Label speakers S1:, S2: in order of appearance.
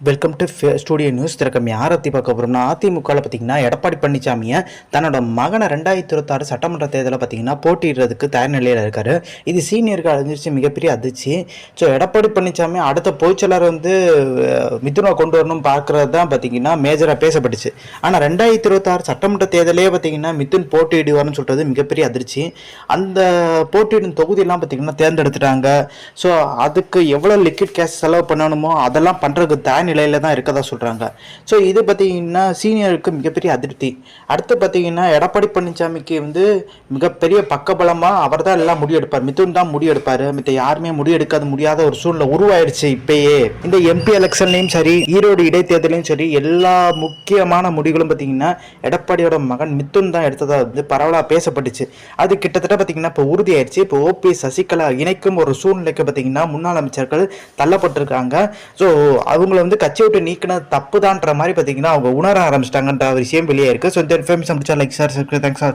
S1: Welcome to studio news திறக்கம் யார் பற்றி பார்க்க போகிறோம்னா அதிமுகவில் பார்த்தீங்கன்னா எடப்பாடி பழனிசாமியை தன்னோட மகனை ரெண்டாயிரத்தி இருபத்தாறு சட்டமன்ற தேர்தலில் பார்த்தீங்கன்னா போட்டியிடுறதுக்கு தயார் நிலையில் இருக்கார். இது சீனியருக்கு அழிஞ்சிருச்சு மிகப்பெரிய அதிர்ச்சி. ஸோ எடப்பாடி பழனிசாமி அடுத்த பொதுச்செயலர் வந்து அஹ், மிதுனை கொண்டு வரணும் பார்க்குறது தான் பார்த்தீங்கன்னா மேஜராக பேசப்பட்டுச்சு. ஆனால் ரெண்டாயிரத்தி இருபத்தாறு சட்டமன்ற தேர்தலே பார்த்தீங்கன்னா மிதுன் போட்டியிடுவார்னு சொல்கிறது மிகப்பெரிய அதிர்ச்சி. அந்த போட்டியிடும் தொகுதியெல்லாம் பார்த்தீங்கன்னா தேர்ந்தெடுத்துட்டாங்க. ஸோ அதுக்கு எவ்வளோ லிக்விட் கேஷ் செலவு பண்ணணுமோ அதெல்லாம் பண்ணுறதுக்கு தயார் நிலையில தான் இருக்கதா சொல்கிறாங்க ஸோ இது பார்த்தீங்கன்னா சீனியருக்கு மிகப்பெரிய அதிருப்தி. அடுத்து பார்த்தீங்கன்னா எடப்பாடி பழனிசாமிக்கு வந்து மிகப்பெரிய பக்கபலமாக அவர் தான் எல்லாம் முடிவெடுப்பார். மிதுன் தான் முடிவெடுப்பார். மித்த யாருமே முடிவெடுக்காத முடியாத ஒரு சூழ்நிலை உருவாயிடுச்சு இப்பயே. இந்த எம்பி எலெக்ஷன்லையும் சரி ஈரோடு இடைத்தேர்தலையும் சரி எல்லா முக்கியமான முடிவுகளும் பார்த்தீங்கன்னா எடப்பாடியோட மகன் மிதுன் தான் எடுத்ததாக வந்து பரவலாக பேசப்பட்டுச்சு. அது கிட்டத்தட்ட பார்த்தீங்கன்னா இப்போ உறுதியாயிருச்சு. இப்போ ஓபி சசிகலா இணைக்கும் ஒரு சூழ்நிலைக்கு பார்த்தீங்கன்னா முன்னாள் அமைச்சர்கள் தள்ளப்பட்டிருக்காங்க. ஸோ அவங்கள வந்து கட்சி விட்டு நீக்கினது தப்பு தான்ற மாதிரி பார்த்தீங்கன்னா அவங்க உணர ஆரம்பிச்சிட்டாங்கன்ற விஷயம் வெளியே இருக்கு. ஸோ இந்த இன்ஃபர்மேஷன் முடிச்சா லைக் சார் தேங்க்ஸ் சார்